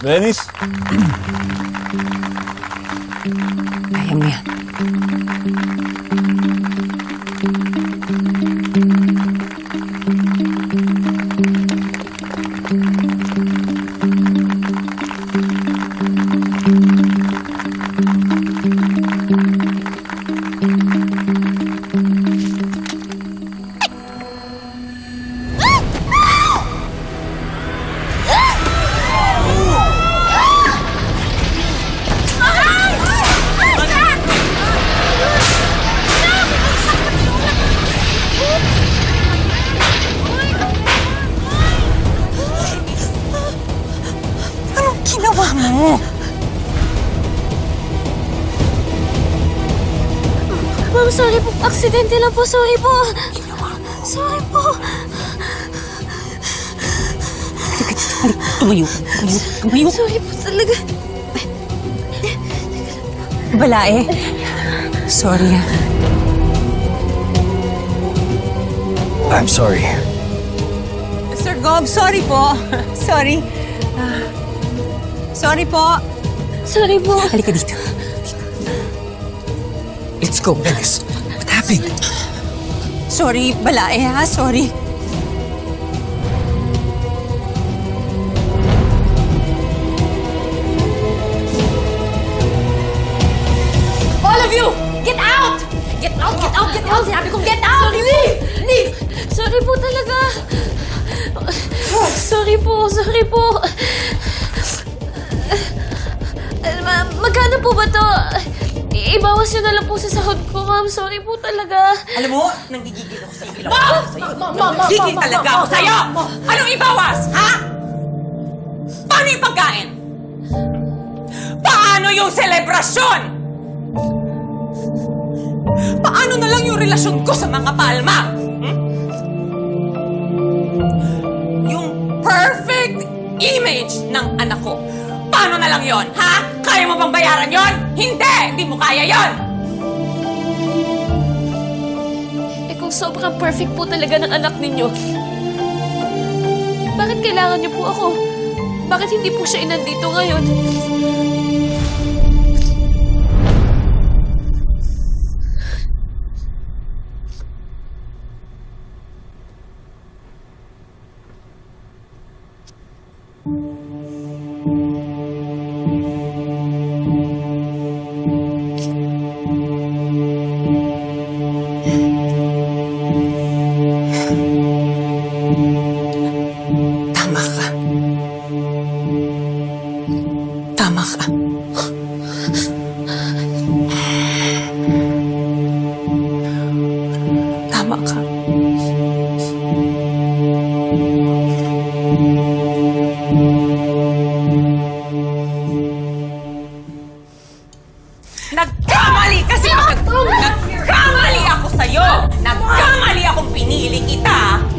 Dennis? Kaya mo yan. Ginawa mo? Ma'am, sorry po. Aksidente lang po. Sorry po. Sorry po. Tumayo. Tumayo. Tumayo. Sorry po talaga. Balae. Sorry ah. I'm sorry. Sir Gob, sorry po. Sorry. Ah, sorry po. Sorry po. Halika dito. Let's go, Dennis. What happened? Sorry, Balae ha. Sorry. All of you! Get out! Get out! Get out! Get out! Sinabi kong get out! Sorry leave! Leave! Sorry po talaga. Sorry po. Sorry po. Magkano po ba to? I- Ibawas nyo na lang po sa sahod ko, ma'am. Sorry po talaga. Alam mo, nanggigigil ako sa iyo. Ma'am! Gigil talaga ako sa'yo! Anong ibawas, ha? Paano yung pagkain? Paano yung selebrasyon? Paano na lang yung relasyon ko sa mga palma? Hmm? Yung perfect image ng anak ko. Paano na lang yon, ha? Kaya mo bang bayaran yon? Hindi! Hindi mo kaya yon! Eh kung sobrang perfect po talaga ng anak ninyo, bakit kailangan niyo po ako? Bakit hindi po siya inandito ngayon? Tama ka. Tama ka. Nagkamali kasi ako! Nagkamali ako sa'yo! Nagkamali akong pinili kita!